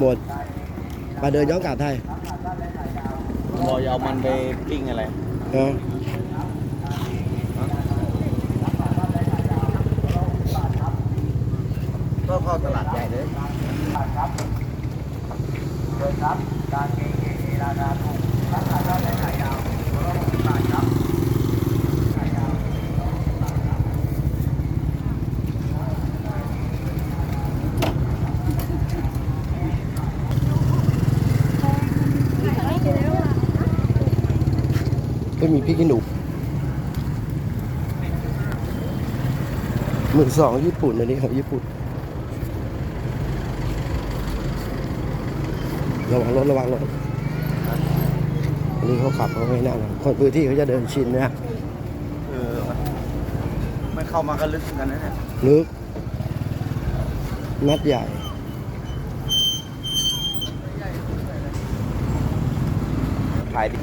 หมดมาเดินย้อนกลับไทยบอกจะเอามันไปปิ้งอะไรนะก็เข้าตลาดใหญ่เลยไม่มีพริกขี้หนูหมื่นสองญี่ปุ่นอันนี้ของญี่ปุ่น ระวังรถระวังรถอันนี้เขาขับเขาไม่นั่งคนพื้นที่เขาจะเดินชินนะเออไม่เข้ามาก็ลึกเหมือนกันนะเนี่ยลึกนัดใหญ่ขายดิ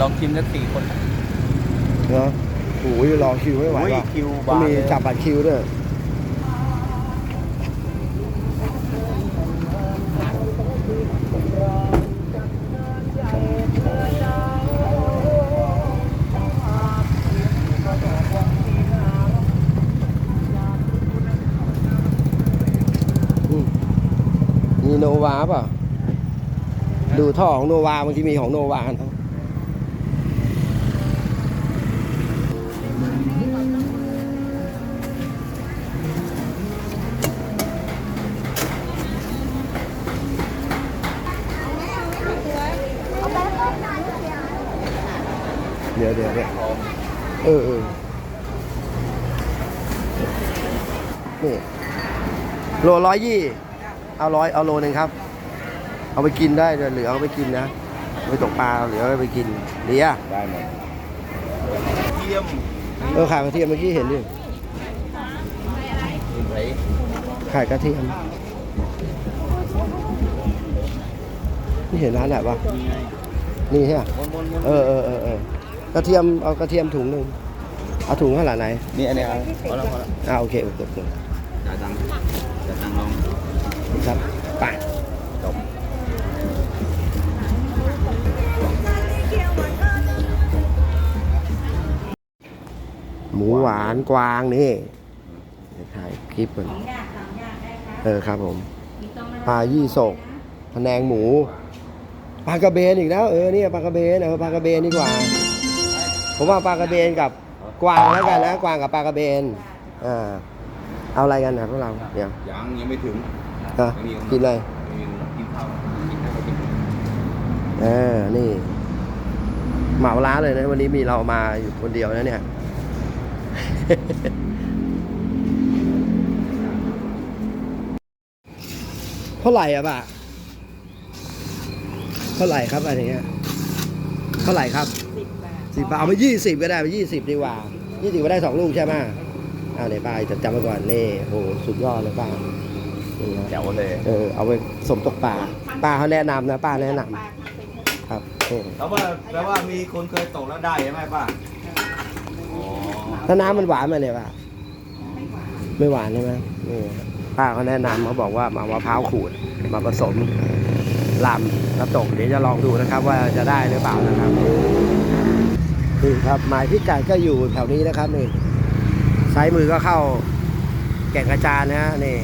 ลองชิมสักสี่คนเนาะโอ้ยรอคิวไม่ไหวโอ้ยว่ะคิวต้องบานมีเลยจับบัตรคิวด้วยอืมมีโนวาเปล่ะ ดูท่อของโนวาบางทีมีของโนวานะ เดี๋ยวเดี๋ยวเดี๋ยวเออเออนี่โลร้อยยี่เอาร้อยเอาโลหนึ่งครับ เอาไปกินได้เดี๋ยวเหลือเอาไปกินนะเอาไปตกปลาเหลือเอาไปกินเดียได้หมดเทียมเออขายกระเทียมเมื่อกี้เห็นดิคุณไผ่ขายกระเทียมนี่เห็นร้านไหนปะนี่ไงนี่ใช่ไหมวนวนวนเออเออเออเออ กระเทียมเอากระเทียมถุงหนึ่งเอาถุงขนาดไหนนี่อันนี้เอาพอแล้วพอแล้วอ่าโอเคโอเคโอเคจ่ายตังค์จ่ายตังค์ลองครับไปจบหมูหวานกวางนี่ถ่ายคลิปมันเออครับผมปลายี่สกพะแนงหมูปลากระเบนอีกแล้วเออเนี่ยปลากระเบนเออปลากระเบนดีกว่า ผมว่าปลากระเบนกับกวางแล้วกันนะกวางกับปลากระเบนอ่าเอาอะไรกันนะพวกเราเดี๋ยวยังยังไม่ถึงอะกินอะไรไม่มีกินข้าวกินข้าวก็กินเออนี่เหมาร้านเลยนะ วันนี้มีเรามาอยู่คนเดียวนะเนี่ยเท่าไหร่อะป่ะเท่าไหร่ครับอันนี้เท่าไหร่ครับ สิบบาทเอาไปยี่สิบก็ได้ไปยี่สิบดีกว่ายี่สิบก็ได้สองลูกใช่ไหมอ่าเดี๋ยวป้าจะจำไว้ก่อนนี่โอ้โหสุดยอดเลยป้านี่นะแจ๋วเลยเออเอาไปสมตกปลาป้าเขาแนะนำนะป้าแนะนำครับนี่แล้วว่าแปลว่ามีคนเคยตกแล้วได้ใช่ไหมป้าอ๋อถ้าน้ำมันหวานไหมเนี่ยป้าไม่หวานใช่ไหมนี่ป้าเขาแนะนำเขาบอกว่ามาเอามะพร้าวขูดมาผสมลำแล้วตกเดี๋ยวจะลองดูนะครับว่าจะได้หรือเปล่านะครับ นี่ครับหมายพิกัดก็อยู่แถวนี้นะครับนี่ซ้ายมือก็เข้าแก่งกระจานนะฮะนี่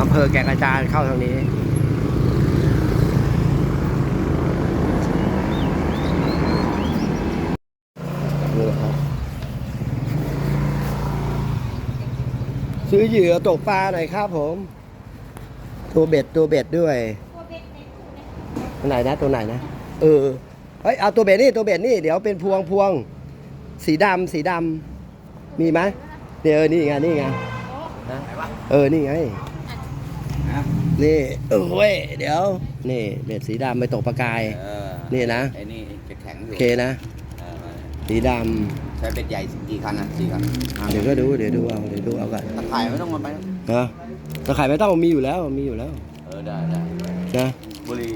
อำเภอแก่งกระจานเข้าทางนี้นี่นะครับซื้อเหยื่อตกปลาหน่อยครับผม ตัวเบ็ดตัวเบ็ดด้วย ตัวไหนนะตัวไหนนะ เออ เฮ้ยเอาตัวเบ็ดนี่ตัวเบ็ดนี่เดี๋ยวเป็นพวงพวงสีดำสีดำมีไหมเดี๋ยวนี่ไงนี่ไงฮะเออนี่ไงนะนี่เออเว้ยเดี๋ยว นี่เบ็ดสีดำไปตกปลากายเออนี่นะไอ้นี่จะแข็งอโอยู่เคนะเออสีดใช้เป็ดใหญ่กี่คันอะสี่คันำเดี๋ยวก็ดูเดี๋ยวดูเอาเดี๋ยวดูเอากันตะข่ายไม่ต้องมาไปนะฮะตะไคร่ไม่ต้องมีอยู่แล้วมีอยู่แล้ว เออได้ได้นะบุหรี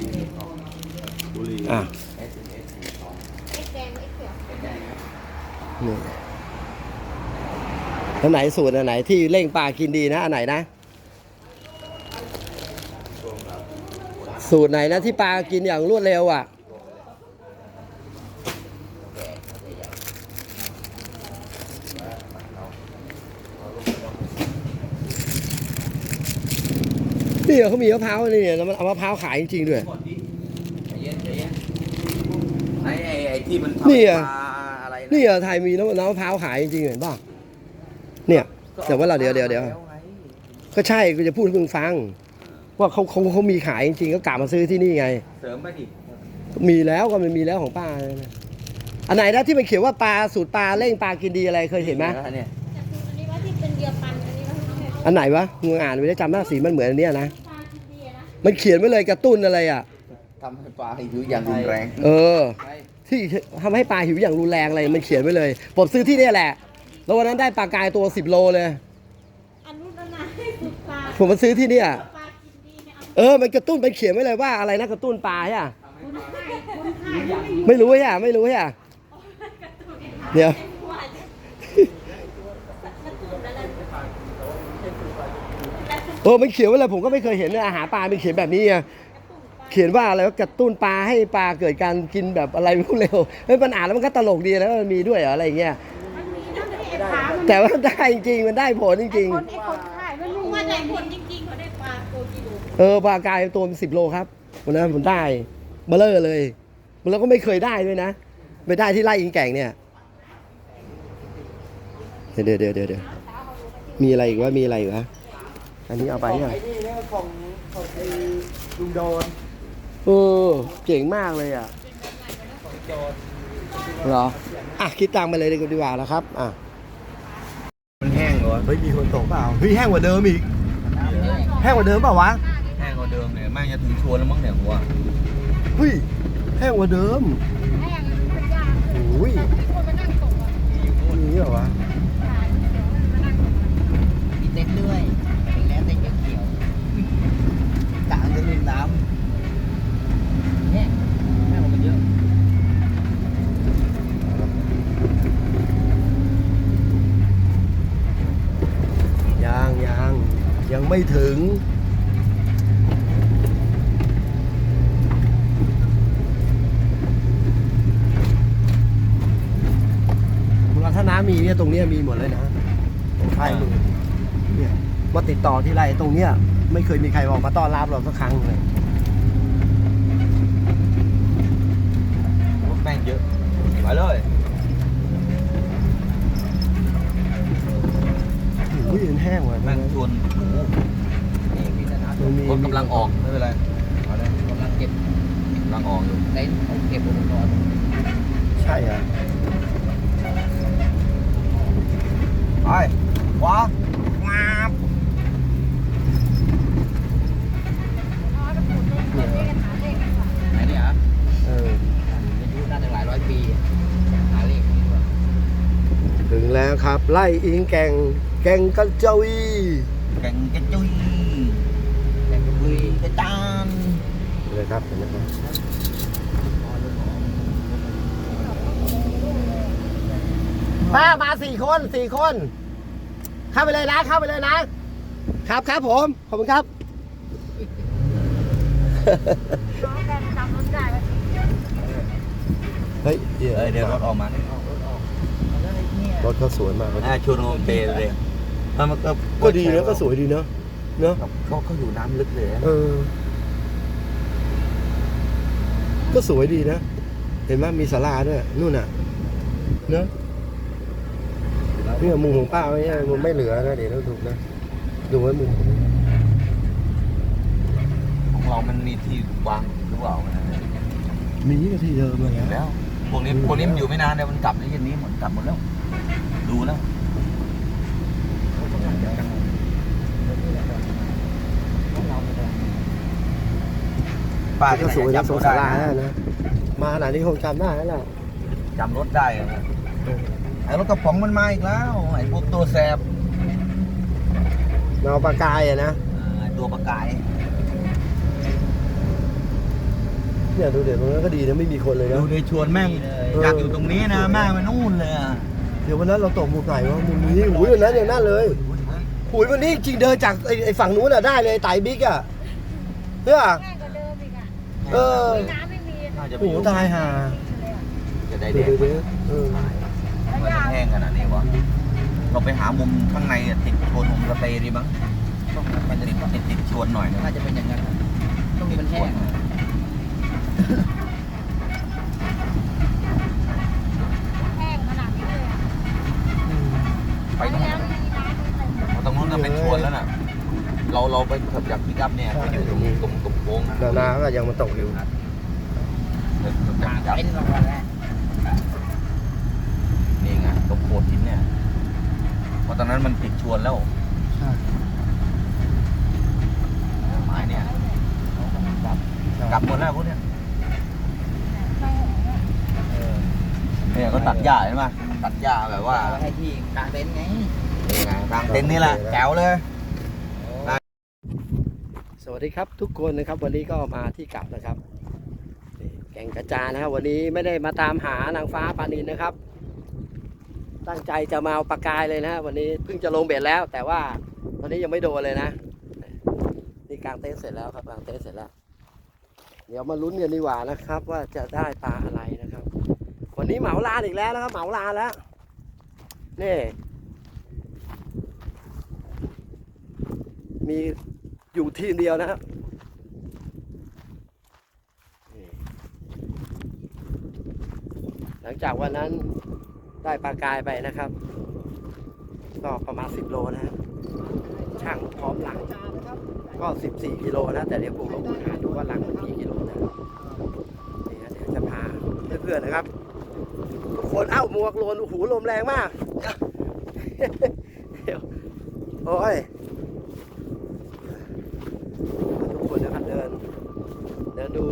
บุหรีอะ เอสเอส นี่เออันไหนสูตรอันไหนที่เร่งปลากินดีนะอันไหนนะ สูตรไหนนะที่ปลากินอย่างรวดเร็วอะนี่เขามีมะพร้าวนี่เนี่ยแล้วมันเอามะพร้าวขายจริงๆด้วยใจเย็นใจเย็นไอ้ไอ้ไอ้ที่มันทำนี่อะปลาอะไระ นี่เหรอไทยมีน้ำน้ำมะพร้าวขายจริงๆเห็นป่ะเนี่ย แต่ว่าเราเดี๋ยวเดี๋ยวเดี๋ยวแล้วไงก็ใช่กูจะพูดให้มึงฟัง ว่าเขาเขาเขามีขายจริงๆก็กลับมาซื้อที่นี่ไง เสริมไปดิมีแล้วก็มันมีแล้วของป้าเนี่ยอันไหนนะที่มันเขียนว่าปลาสูตรปลาเร่งปลากินดีอะไรเคยเห็นไหมเนี่ยแต่คืออันนี้ว่าที่เป็นเดียวปันอันนี้ว่าทำให้อันไหนวะมึงอ่านไปได้จำหน้าสีมันเหมือนอันเนี้ยนะปลากินดีอะนะมันเขียนไว้เลยกระตุ้นอะไรอะทำให้ปลาหิวอย่างรุนแรง เออ ที่ทำให้ปลาหิวอย่างรุนแรงอะไรมันเขียนไว้เลย ผมซื้อที่เนี่ยแหละ แล้ววันนั้นได้ปลากายตัวสิบโลเลยอันนู้นอันนั้นให้สุดปลาผมมาซื้อที่เนี่ยปลากินดีเนี่ยเอาเออ มันกระตุ้นมันเขียนไว้เลยว่าอะไรนะกระตุ้นปลาใช่ปะคุณให้คุณให้ไม่รู้ใช่ปะไม่รู้ใช่ปะเดี๋ยวว่าจะกระตุ้นอะไรเออมันเขียนไว้เลยผมก็ไม่เคยเห็นนะอาหารปลามันเขียนแบบนี้ไง เขียนว่าอะไรว่ากระตุ้นปลาให้ปลาเกิดการกินแบบอะไรไม่รู้เร็วเฮ้ยมันอ่านแล้วมันก็ตลกดีนะมันมีด้วยเหรออะไรอย่างเงี้ยมันมีนั่นไอ้ปลามันแต่ว่าได้จริงๆมันได้ผลจริง คนไอ้คนขายไม่รู้ว่าได้ผลจริงๆเขาได้ปลาตัวกิโลๆ เออปลากายตัวสิบโลครับวันนั้นผมได้เบลเลอร์เลยแล้วก็ไม่เคยได้ด้วยนะไปได้ที่ไร่อิงแก่งเนี่ยเดี๋ยวเดี๋ยวเดี๋ยวเดี๋ยวมีอะไรอีกวะมีอะไรอีกวะอันนี้เอาไปยัง ไอ้นี่เนี่ยของของไอ้ลุงโดน เออเจ๋งมากเลยอะเหรอ อะ คิดตังค์ไปเลยดีกว่าแล้วครับ อะ มันแห้งเหรอเฮ้ยมีคนตกเปล่าเฮ้ยแห้งกว่าเดิมอีก แห้งกว่าเดิมเปล่าวะ แห้งกว่าเดิมเนี่ยแม่งจะถึงชวนแล้วมั้งเนี่ยหัวเฮ้ยแห้งกว่าเดิมแห้งเป็นยาโอ้ยคนมานั่งตกอะมีเหรอวะ มีเต็นท์ด้วยเป็นแล้วเต็นท์เขียวๆกลางจะริมน้ำเนี่ยแม่งมันเยอะ ยังยังยัง ไม่ถึง ถ้าน้ำมีเนี่ยตรงเนี้ยมีหมดเลยนะใช่เนี่ยมาติดต่อที่ไรตรงเนี้ยไม่เคยมีใครออกมาต้อนรับเราสักครั้งเลย แม่งเยอะไปเลย อุ้ยมันแห้งว่ะ แม่งชวนหมู นี่มีสนาม มันมี รถกำลังออกไม่เป็นไรเอาเลย กำลังเก็บ กำลังออกอยู่ เต็นท์เขาเก็บอุปกรณ์ ใช่อะ ไปว้าวว้าว ไหนเนี่ยฮะ เออ อายุน่าจะหลายร้อยปีหาเลขนี้ด้วย ถึง แล้วครับ ไล่อิงแก่งแก่งกระเจวีแกงกระจุยแต่ก็บุรีกระจานเลยครับเห็นไหมครับป้ามาสี่คนสี่คน เข้าไปเลยนะ เข้าไปเลยนะ ครับครับผม ขอบคุณครับเฮ้ยเดี๋ยวเอ้ยเดี๋ยวรถออกมา รถเขาสวยมากอ่าชวนโฮมเปย์เลยอะมันก็ก็ดีนะก็สวยดีเนอะเนอะเขาเขาอยู่น้ำลึกเลยนะเออ ก็สวยดีนะ เห็นไหมมีศาลาด้วยนู่นน่ะ เนอะนี่มุมของป้าไว้เนี่ยมุมไม่เหลือนะเดี๋ยวเราดูนะ ดูไว้มุม ของเรามันมีที่วางหรือเปล่านะมีก็ที่เดิมเลยอยู่แล้วพวกนี้พวกนี้มันอยู่ไม่นานเดี๋ยวมันกลับในเย็นนี้หมดกลับหมดแล้ว ดูแล้วป้าก็สวยนะสงศาลาแล้วนะ มาขนาดนี้คงจำได้แล้วล่ะจำรถได้อะไอ้รถกระป๋องมันมาอีกแล้ว ไอ้พวกตัวแสบเงาปลากายอะนะเออไอ้ตัวประกายเนี่ยดูเดี๋ยวตรงนั้นก็ดีนะไม่มีคนเลยนะดูในชวนแม่งเอออยากอยู่ตรงนี้นะแม่งไปนู่นเลยอะ เเดี๋ยววันนั้นเราตกหมุมไหนวะมุมนี้หูยวันนั้นอย่างนั้นเลยหูยวันนี้จริงเดินจากไอ้ไอ้ฝั่งนู้นอะได้เลยไต่บิ๊กอะเพื่อ ง่ายกว่าเดิมอีกอะเออ มีน้ำไม่มีน่าจะไปโอ้โหตายห่าจะได้เดี๋แดยวงเดี๋ยวเออมันแห้งขนาดนี้วะเราไปหามุมข้างในอะติดชวนมุมสเตย์ดีมั้งมันติดติดติดชวนหน่อยนะน่าจะเป็นอย่างนั้นต้องมีมันแห้ง แห้งขนาดนี้เลยอะ ไปตรงแล้วมีน้ำอะไรหมดตรงนู้นก็เป็นชวนแล้วน่ะ เราเราไปขับจากพิกัพเนี่ยไปอยู่ตรงตรงตรงโค้งนะแล้วนาก็ยังมาตกอยู่จากพิกัพเป็นรางวัลแล้วนี่ไงตรงโขดหินเนี่ยเพราะตอนนั้นมันติดชวนแล้วใช่ไม้เนี่ยกลับกลับหมดแล้วพวกเนี้ยเนี่ยเขาตัดหญ้าใช่ไหม ตัดหญ้าแบบว่าเอาให้ที่กลางเต็นท์ไงนี่ไงกลางเต็นท์นี่แหละแจ๋วเลยสวัสดีครับทุกคนนะครับวันนี้ก็มาที่กลับนะครับนี่แก่งกระจานนะครับวันนี้ไม่ได้มาตามหานางฟ้าปานินนะครับ ตั้งใจจะมาเอาปลากายเลยนะวันนี้เพิ่งจะลงเบ็ดแล้ว แต่ว่าตอนนี้ยังไม่โดนเลยนะนี่กางเต็นท์เสร็จแล้วครับกางเต็นท์เสร็จแล้ว เดี๋ยวมาลุ้นกันดีกว่านะครับ ว่าจะได้ปลาอะไรนะครับ วันนี้เหมาลานอีกแล้วนะครับเหมาลานแล้วนี่มีอยู่ทีมเดียวนะครับหลังจากวันนั้นได้ปลากายไปนะครับ ก็ประมาณ 10 โลนะฮะช่างพร้อมหลังก็ 14 กิโลนะ แต่เดี๋ยวผมลองหาดูว่าหลังมันกี่กิโลนะนี่ฮะเดี๋ยวจะพาเพื่อนๆนะครับ ทุกคนเอ้าหมวกโลนโอ้โหลมแรงมากเดี๋ยวโอ้ยทุกคนนะครับเดิน เดินดู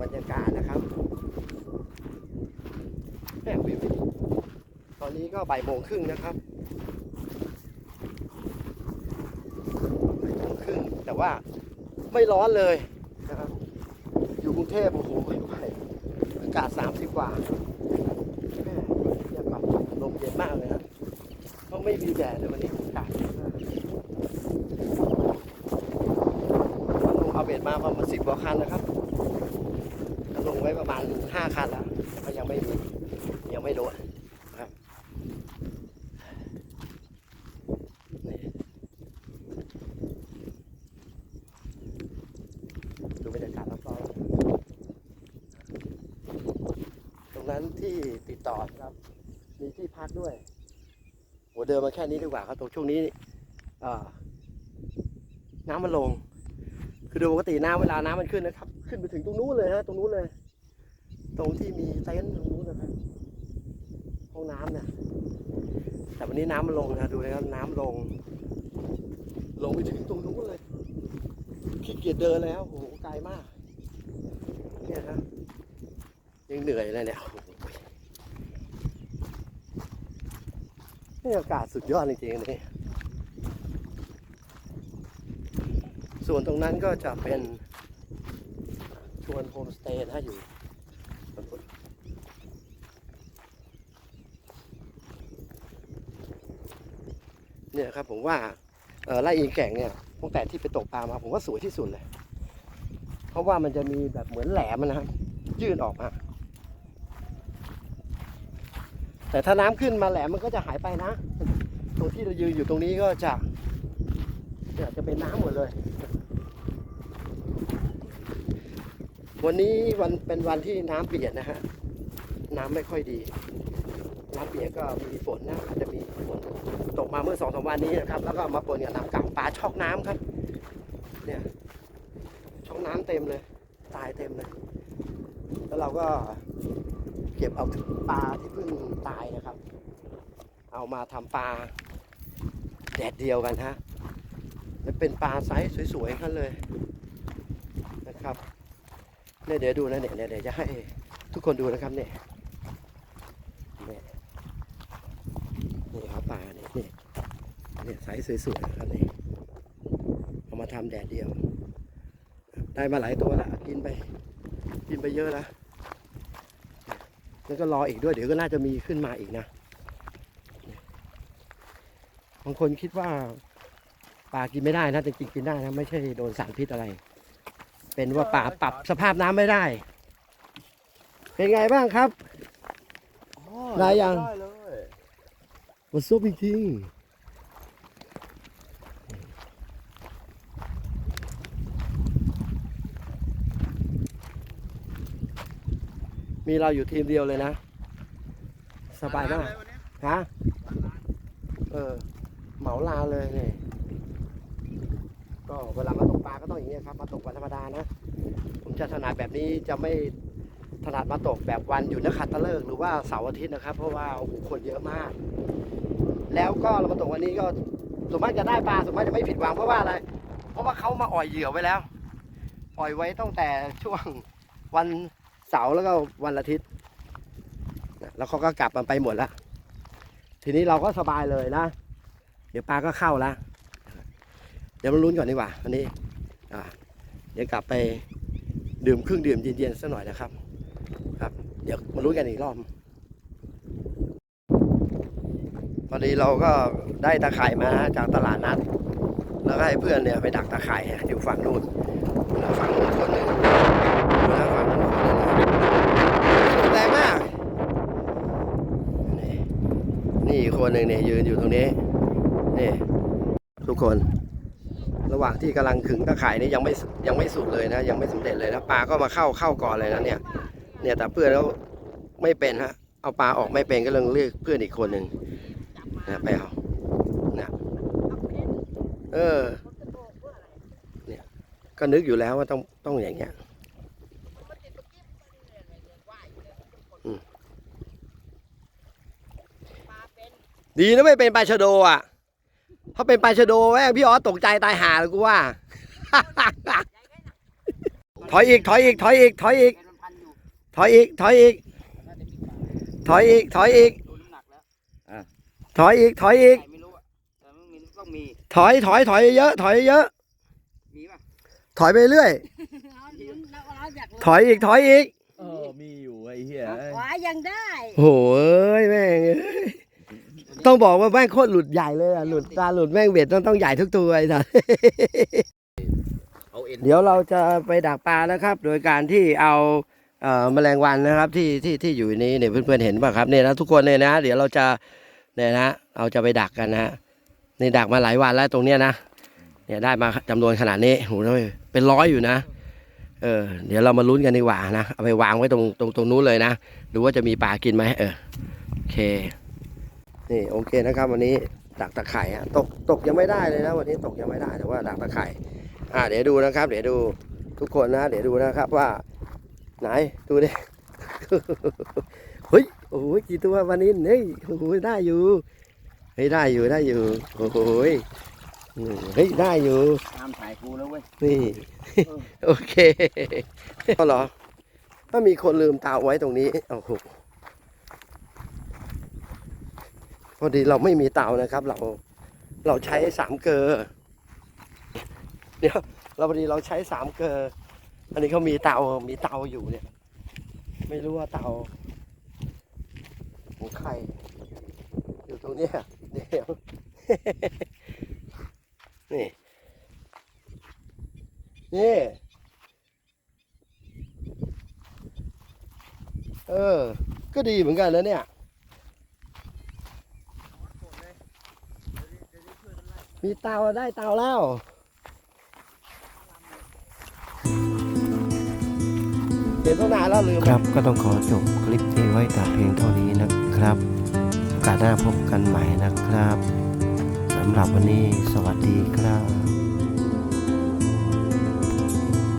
บรรยากาศนะครับแม่วิวตอนนี้ก็บ่ายโมงครึ่งนะครับบ่ายโมงครึ่งแต่ว่าไม่ร้อนเลยนะครับ อยู่กรุงเทพโอ้โหไม่ไหวอากาศ 30 กว่าแม่ยังแบบลมเย็นมากเลยครับเพราะไม่มีแดดเลยวันนี้อากาศลุงเอาเบ็ดมาประมาณสิบกว่าคันนะครับก็ลงไว้ประมาณห้าคันแล้วแต่ก็ยังไม่มียังไม่โดนนะครับนี่ดูบรรยากาศรอบๆตรงนั้นที่ติดต่อนะครับ มี ที่พักด้วยโหเดินมาแค่นี้ดีกว่าครับตรงช่วงนี้น้ำมันลง คือโดยปกติน้ำเวลาน้ำมันขึ้นนะครับ ขึ้นไปถึงตรงนู้นเลยฮะตรงนู้นเลย ตรงที่มีเต็นท์ตรงนู้นนะครับห้องน้ำเนี่ยแต่วันนี้น้ำมันลงนะดูนะครับน้ำลง ลงไปถึงตรงนู้นเลยขี้เกียจเดินแล้วโอ้โหไกลมากเนี่ยครับยังเหนื่อยเลยเนี่ยโอ้โห นี่อากาศสุดยอดจริงๆนี่ส่วนตรงนั้นก็จะเป็นชวนโฮมสเตย์นะอยู่เนี่ยครับผมว่าไร่อิงแก่งเนี่ยตั้งแต่ที่ไปตกปลามาผมว่าสวยที่สุดเลย เพราะว่ามันจะมีแบบเหมือนแหลมนะครับยื่นออกมา แต่ถ้าน้ำขึ้นมาแหลมมันก็จะหายไปนะ ตรงที่เรายืนอยู่ตรงนี้ก็จะเนี่ยจะเป็นน้ำหมดเลย วันนี้วันเป็นวันที่น้ำเปลี่ยนนะฮะ น้ำไม่ค่อยดี น้ำเปลี่ยนก็มีฝนนะอาจจะมีฝนตกมาเมื่อสองสามวันนี้นะครับ แล้วก็มาปนกับน้ำก่าปลาช็อกน้ำครับ เนี่ย ช็อกน้ำเต็มเลย ตายเต็มเลย แล้วเราก็ เก็บเอาปลาที่เพิ่งตายนะครับ เอามาทำปลาแดดเดียวกันฮะและเป็นปลาไซส์สวยๆกันเลยนะครับเนี่ยเดี๋ยวดูนะเนี่ยเดี๋ยวจะให้ทุกคนดูนะครับเนี่ยเนี่ยนี่ครับปลาเนี่ยนี่เนี่ยไซส์สวยๆนะครับนี่เอามาทำแดดเดียว ได้มาหลายตัวแล้วกินไป กินไปเยอะแล้ว แล้วก็รออีกด้วยเดี๋ยวก็น่าจะมีขึ้นมาอีกนะ บางคนคิดว่าปลากินไม่ได้นะแต่จริงกินได้นะไม่ใช่โดนสารพิษอะไร เป็นว่าปลาปรับสภาพน้ำไม่ได้ เป็นไงบ้างครับ ได้ยัง มันซุบจริงๆ มีเราอยู่ทีมเดียวเลยนะ สบายมากฮะเออ เหมาลาเลยเนี่ยก็เวลามาตกปลาก็ต้องอย่างนี้ยครับ มาตกวันธรรมดานะ ผมจะถนัดแบบนี้จะไม่ถนัดมาตกแบบวันอยู่นักขัตฤกษ์หรือว่าเสาร์อาทิตย์นะครับ เพราะว่าโอ้โหคนเยอะมาก แล้วก็เรามาตกวันนี้ก็ส่วนมากจะได้ปลาส่วนมากจะไม่ผิดหวังเพราะว่าอะไร เพราะว่าเขามาอ่อยเหยื่อไว้แล้ว อ่อยไว้ตั้งแต่ช่วงวัน เสาร์แล้วก็วันอาทิตย์แล้วเขาก็กลับมันไปหมดแล้ว ทีนี้เราก็สบายเลยนะ เดี๋ยวปลาก็เข้าแล้ว เดี๋ยวมาลุ้นก่อนดีกว่าวันนี้เดี๋ยวกลับไปดื่มเครื่องดื่มเย็นๆสักหน่อยนะครับ ครับ เดี๋ยวมาลุ้นกันอีกรอบพอดีเราก็ได้ตะข่ายมาจากตลาดนัด แล้วก็ให้เพื่อนเนี่ยไปดักตะข่ายอยู่ฝั่งนู้นฝั่งนู้นคนหนึ่งแล้วฝั่งนู้นคนหนึ่งแรงมาก นี่ คนหนึ่งเนี่ยยืนอยู่ตรงนี้นี่ทุกคน ระหว่างที่กำลังขึงตะข่ายนี่ยังไม่ยังไม่สุดเลยนะ ยังไม่สำเร็จเลยนะปลาก็มาเข้าเข้าก่อนเลยนะเนี่ย เนี่ยแต่เพื่อนเขาไม่เป็นฮะเอาปลาออกไม่เป็นก็เลยเรียกเพื่อนอีกคนหนึ่งนะไปเอานะเออ เนี่ยก็นึกอยู่แล้วว่าต้องต้องอย่างเงี้ย ดีนะไม่เป็นปลาชะโดอะถ้าเป็นปลาชะโดแม่งพี่ออสตกใจตายหาเลยกูว่า ถอยอีกถอยอีกถอยอีกถอยอีกแกนมันพันอยู่ถอยอีกถอยอีกน่าจะมีปลาถอยอีกถอยอีกดูน้ำหนักแล้วถอยอีกถอยอีกใครไม่รู้อะแต่มันมีต้องมีถอยถอยถอยเยอะ ถอยเยอะมีป่ะถอยไปเรื่อยเราอยากถอยอีกถอยอีกเออมีอยู่ไอ้เหี้ยขวายังได้โหเอ้ยแม่งเอ้ย ต้องบอกว่าแม่งโคตรหลุดใหญ่เลยอะหลุดตาหลุดแม่งเบ็ดต้องต้องใหญ่ทุกตัวไอ้สัสเอาเอ็นเดี๋ยวเราจะไปดักปลานะครับ โดยการที่เอาแมลงวันนะครับที่ที่ที่อยู่นี้เนี่ยเพื่อนๆเห็นป่ะครับเนี่ยนะทุกคนเนี่ยนะ เดี๋ยวเราจะเนี่ยนะเราจะไปดักกันนะฮะนี่ดักมาหลายวันแล้วตรงเนี้ยนะเนี่ยได้มาจำนวนขนาดนี้โหเป็นร้อยอยู่นะ เออ เดี๋ยวเรามาลุ้นกันดีกว่านะ เอาไปวางไว้ตรงตรงตรงนู้นเลยนะ ดูว่าจะมีปลากินไหมเออ โอเค นี่โอเคนะครับวันนี้ดักตะไคร่ฮะตกตกยังไม่ได้เลยนะ วันนี้ตกยังไม่ได้แต่ว่าดักตะไคร่อ่าเดี๋ยวดูนะครับ เดี๋ยวดูทุกคนนะ เดี๋ยวดูนะครับว่า ไหนดูดิเฮ้ยโอ้ยกี่ตัววันนี้เฮ้ยโอ้ยได้อยู่เฮ้ยได้อยู่ได้อยู่โอ้โหยอืมเฮ้ยได้อยู่ห้ามถ่ายกูแล้วเว้ยนี่โอเคก็เหรอถ้ามีคนลืมเตาไว้ตรงนี้โอ้โห พอดีเราไม่มีเตานะครับ เราเราใช้สามเกลอเดี๋ยวเราพอดีเราใช้สามเกลออันนี้เขามีเตามีเตาอยู่เนี่ย ไม่รู้ว่าเตาของใครอยู่ตรงนี้เดี๋ยวนี่นี่เออ ก็ดีเหมือนกันนะเนี่ย มีเตาได้เตาแล้วเห็นต้องนานแล้วลืมครับก็ต้องขอจบคลิปนี้ไว้แต่เพียงเท่านี้นะครับโอกาสหน้าพบกันใหม่นะครับสำหรับวันนี้สวัสดีครับ